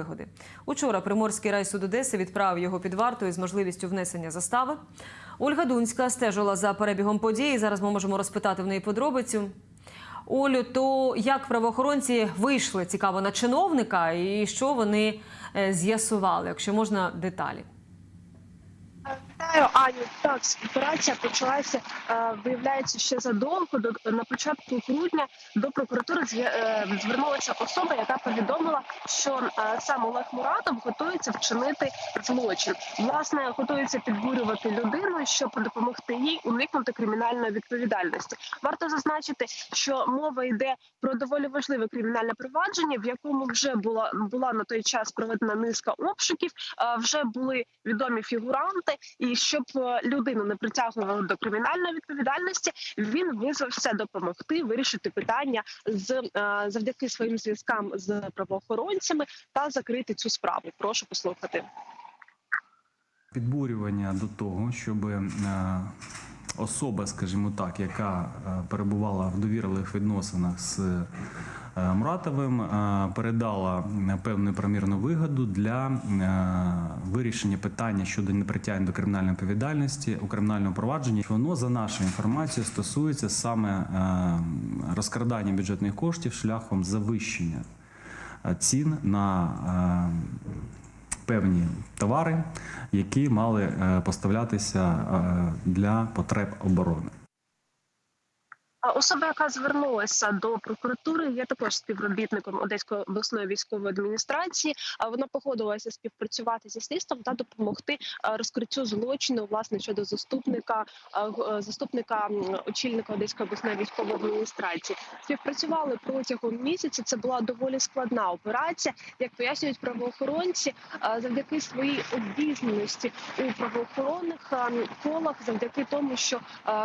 вигоди. Учора Приморський райсуд Одеси відправив його під вартою з можливістю внесення застави. Ольга Дунська стежила за перебігом події. Зараз ми можемо розпитати в неї подробицю. Олю, то як правоохоронці вийшли цікаво на чиновника і що вони е, з'ясували, якщо можна деталі? Вітаю, Аню. Так, операція почалася, е, виявляється, ще задовго до на початку грудня до прокуратури е, звернулася особа, яка повідомила, що е, сам Олег Муратов готується вчинити злочин. Власне, готується підбурювати людину, щоб допомогти їй уникнути кримінальної відповідальності. Варто зазначити, що мова йде про доволі важливе кримінальне провадження, в якому вже була була на той час проведена низка обшуків. Вже були відомі фігуранти, і щоб е, людину не притягували до кримінальної відповідальності, він визвався допомогти вирішити питання з е, завдяки своїм зв'язкам з правоохоронцями та закрити цю справу. Прошу послухати. підбурювання до того, щоб е, особа, скажімо так, яка перебувала в довірливих відносинах з е, Муратовим, е, передала певну примірну вигоду для е, вирішення питання щодо непритягнення до кримінальної відповідальності у кримінальному провадженні. Воно за нашою інформацією стосується саме розкрадання бюджетних коштів шляхом завищення цін на певні товари, які мали поставлятися для потреб оборони. Особа, яка звернулася до прокуратури, є також співробітником Одеської обласної військової адміністрації. А вона погодилася співпрацювати зі слідством та допомогти розкриттю злочину власне щодо заступника е, заступника очільника Одеської обласної військової адміністрації. Співпрацювали протягом місяця. Це була доволі складна операція. Як пояснюють правоохоронці, завдяки своїй обізнаності у правоохоронних колах, завдяки тому, що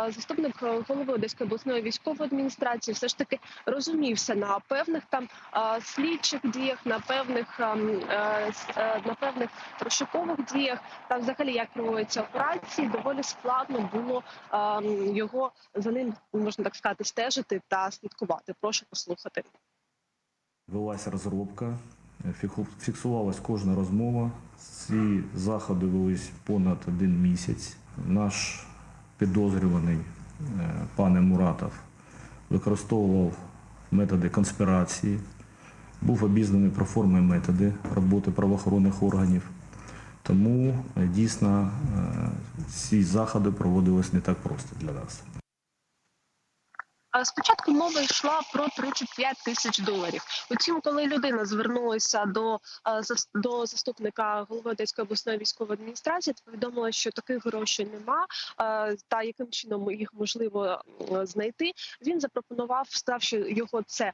заступник е, голови Одеської обласної військової адміністрації все ж таки розумівся на певних там е, слідчих діях, на певних е, е, на певних розшукових діях та взагалі як проводяться операції, доволі складно було його за ним можна так сказати стежити та слідкувати. Прошу послухати. Велася розробка, фіху- фіксувалась кожна розмова. Ці заходи велись понад один місяць. Наш підозрюваний е, пане Муратов використовував методи конспірації, був обізнаний про форми методи роботи правоохоронних органів. Тому е, дійсно е, ці заходи проводились не так просто для нас. Спочатку мова йшла про 35 тисяч доларів. Утім, коли людина звернулася до, до заступника голови Одеської обласної військової адміністрації, то повідомила, що таких грошей нема, та яким чином їх можливо знайти. Він запропонував, сказав, його це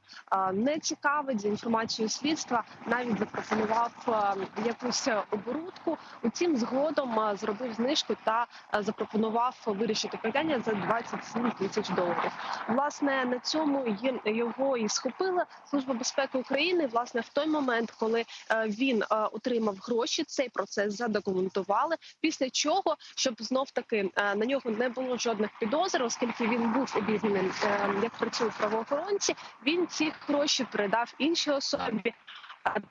не цікавить за інформацією слідства. Навіть запропонував якусь оборудку. Утім, згодом зробив знижку та запропонував вирішити питання за 27 тисяч доларів. Власне, на цьому його і схопила служба безпеки України. Власне, в той момент, коли е, він е, отримав гроші, цей процес задокументували. Після чого, щоб знов таки е, на нього не було жодних підозр, оскільки він був обізнаний, як працюють правоохоронці. Він ці гроші передав іншій особі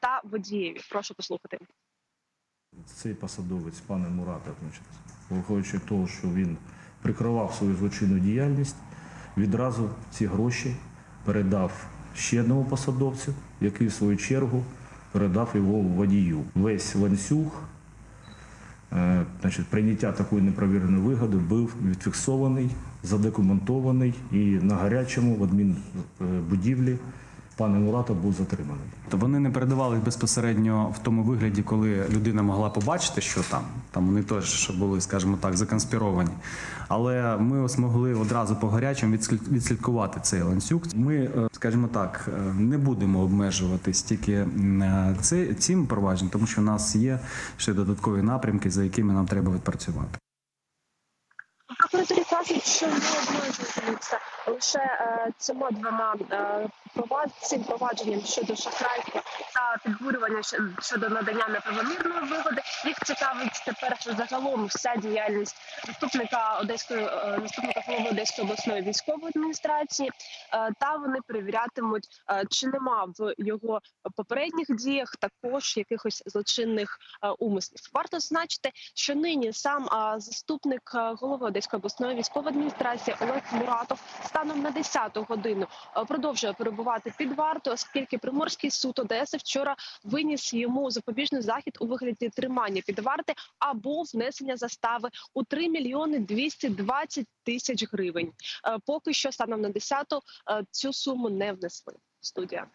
та водієві. Прошу послухати. Цей посадовець, пане значить, виходячи того, що він прикривав свою злочинну діяльність, відразу ці гроші передав ще одному посадовцю, який в свою чергу передав його водію. Весь ланцюг е, значить, прийняття такої непровіреної вигоди був відфіксований, задокументований і на гарячому в адмінбудівлі пане Муратов був затриманий. То вони не передавали безпосередньо в тому вигляді, коли людина могла побачити, що там. Там вони теж були, скажімо так, законспіровані. Але ми змогли одразу по гарячому відслідкувати цей ланцюг. Ми, е, скажімо так, е, не будемо обмежуватись тільки е, цим провадженням, тому що у нас є ще додаткові напрямки, за якими нам треба відпрацювати. Кажуть, що не обмежуються лише е, цими двома е, провадженням щодо шахрайства та підбурювання щодо надання неправомірної вигоди. Їх цікавить тепер загалом вся діяльність заступника одеської е, заступника голови Одеської обласної військової адміністрації. Е, Та вони перевірятимуть, е, чи нема в його попередніх діях також якихось злочинних е, умислів. Варто зазначити, що нині сам а, заступник голови Одеської обласної військової адміністрації Олег Муратов станом на 10 годину продовжує перебувати під вартою, оскільки Приморський суд Одеси вчора виніс йому запобіжний захід у вигляді тримання під варти або внесення застави у 3 мільйони 220 тисяч гривень. Е, Поки що станом на 10 е, цю суму не внесли. Студія.